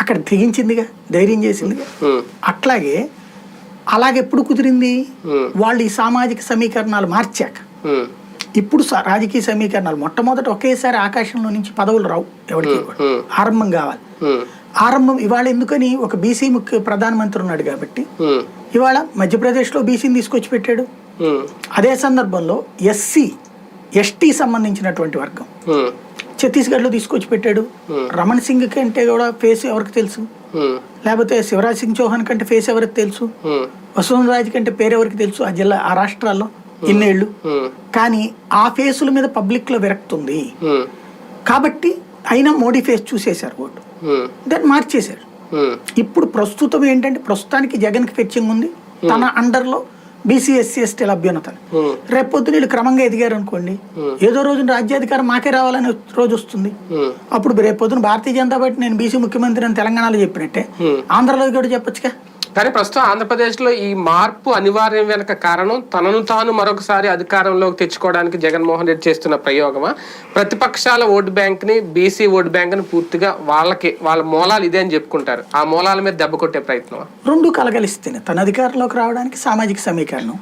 అక్కడ తెగించిందిగా ధైర్యం చేసిందిగా. అట్లాగే అలాగెప్పుడు కుదిరింది? ఉమ్, వాళ్ళు ఈ సామాజిక సమీకరణాలు మార్చాక. ఇప్పుడు రాజకీయ సమీకరణాలు మొట్టమొదట ఒకేసారి ఆకాశంలో నుంచి పదవులు రావు ఎవరికి ఆరంభం కావాలి. ఆరంభం ఇవాళ ఎందుకని ఒక బీసీ ముఖ్య ప్రధానమంత్రి ఉన్నాడు కాబట్టి ఇవాళ మధ్యప్రదేశ్లో బీసీని తీసుకొచ్చి పెట్టాడు. అదే సందర్భంలో ఎస్సీ ఎస్టీ సంబంధించినటువంటి వర్గం. ఛత్తీస్గఢ్లో తీసుకొచ్చి పెట్టాడు. రమణ్ సింగ్ కంటే కూడా ఫేస్ ఎవరికి తెలుసు? లేకపోతే శివరాజ్ సింగ్ చౌహాన్ కంటే ఫేస్ ఎవరికి తెలుసు? ఉమ్, వసుంధర రాజ్ కంటే పేరు ఎవరికి తెలుసు? ఆ జిల్లా ఆ రాష్ట్రాల్లో ఇన్నేళ్ళు. కానీ ఆ ఫేసుల మీద పబ్లిక్లో విరక్తుంది. ఉమ్, కాబట్టి అయినా మోడీ ఫేస్ చూసేశారు ఓటు. దాన్ని మార్చేశారు. ఇప్పుడు ప్రస్తుతం ఏంటంటే ప్రస్తుతానికి జగన్కి ఫెచ్చింగ్ ఉంది. తన అండర్లో బీసీ ఎస్సీ ఎస్టీల అభ్యున్నతలు. ఉమ్, రేపు పొద్దున వీళ్ళు క్రమంగా ఎదిగారు అనుకోండి ఏదో రోజు రాజ్యాధికారం మాకే రావాలనే రోజు వస్తుంది. అప్పుడు రేపు పొద్దున భారతీయ జనతా పార్టీ నేను బీసీ ముఖ్యమంత్రి అని తెలంగాణలో చెప్పినట్టే. ఆంధ్రలో కూడా చెప్పొచ్చుగా? కానీ ప్రస్తుతం ఆంధ్రప్రదేశ్లో ఈ మార్పు అనివార్యం వెనక కారణం తనను తాను మరొకసారి అధికారంలోకి తెచ్చుకోవడానికి జగన్మోహన్ రెడ్డి చేస్తున్న ప్రయోగమా? ప్రతిపక్షాల ఓటు బ్యాంక్ని బీసీ ఓటు బ్యాంక్ని పూర్తిగా వాళ్ళకి వాళ్ళ మూలాలు ఇదే అని చెప్పుకుంటారు. ఆ మూలాల మీద దెబ్బ కొట్టే ప్రయత్నం రెండు కలగలిస్తేనే తన అధికారంలోకి రావడానికి సామాజిక సమీకరణం.